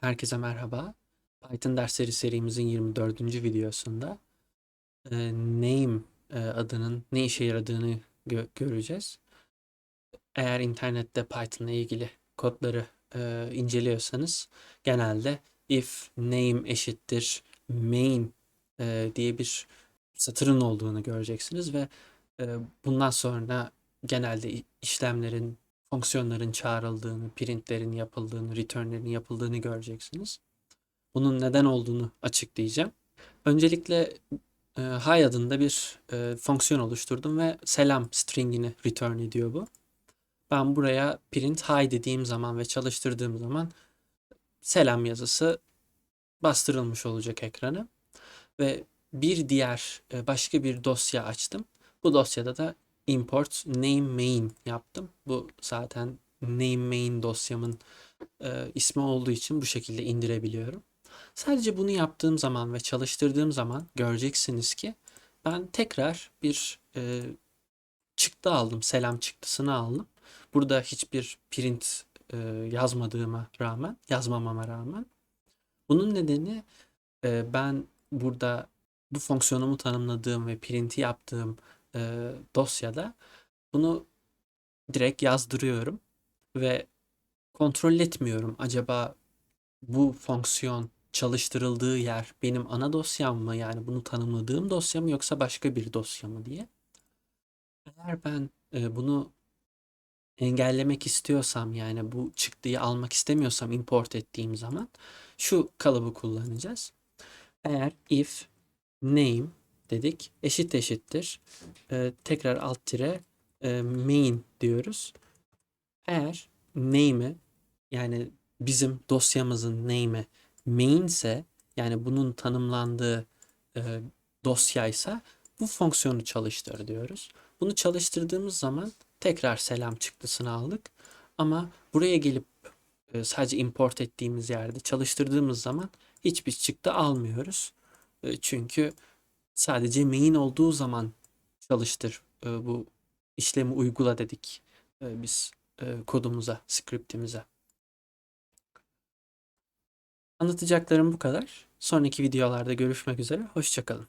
Herkese merhaba. Python dersleri serimizin 24. videosunda e, name adının ne işe yaradığını gö- göreceğiz. Eğer internette Python'la ilgili kodları e, inceliyorsanız genelde if name eşittir main e, diye bir satırın olduğunu göreceksiniz ve e, bundan sonra genelde işlemlerin fonksiyonların çağrıldığını, printlerin yapıldığını, returnlerin yapıldığını göreceksiniz. Bunun neden olduğunu açıklayacağım. Öncelikle e, hi adında bir e, fonksiyon oluşturdum ve selam stringini return ediyor bu. Ben buraya print hi dediğim zaman ve çalıştırdığım zaman selam yazısı bastırılmış olacak ekrana. Ve bir diğer e, başka bir dosya açtım. Bu dosyada da import name main yaptım. Bu zaten name main dosyamın e, ismi olduğu için bu şekilde indirebiliyorum. Sadece bunu yaptığım zaman ve çalıştırdığım zaman göreceksiniz ki ben tekrar bir e, çıktı aldım. Selam çıktısını aldım. Burada hiçbir print e, yazmadığıma rağmen, yazmamama rağmen. Bunun nedeni e, ben burada bu fonksiyonumu tanımladığım ve printi yaptığım e, dosyada bunu direkt yazdırıyorum ve kontrol etmiyorum. Acaba bu fonksiyon çalıştırıldığı yer benim ana dosyam mı? Yani bunu tanımladığım dosya mı yoksa başka bir dosya mı diye. Eğer ben e, bunu engellemek istiyorsam yani bu çıktıyı almak istemiyorsam import ettiğim zaman şu kalıbı kullanacağız. Eğer if name dedik eşit eşittir e, tekrar alt tire e, main diyoruz. Eğer name'i yani bizim dosyamızın name'i main ise yani bunun tanımlandığı e, dosyaysa bu fonksiyonu çalıştır diyoruz. Bunu çalıştırdığımız zaman tekrar selam çıktısını aldık. Ama buraya gelip e, sadece import ettiğimiz yerde çalıştırdığımız zaman hiçbir çıktı almıyoruz. E, çünkü sadece main olduğu zaman çalıştır e, bu işlemi uygula dedik e, biz e, kodumuza, scriptimize. Anlatacaklarım bu kadar. Sonraki videolarda görüşmek üzere. Hoşçakalın.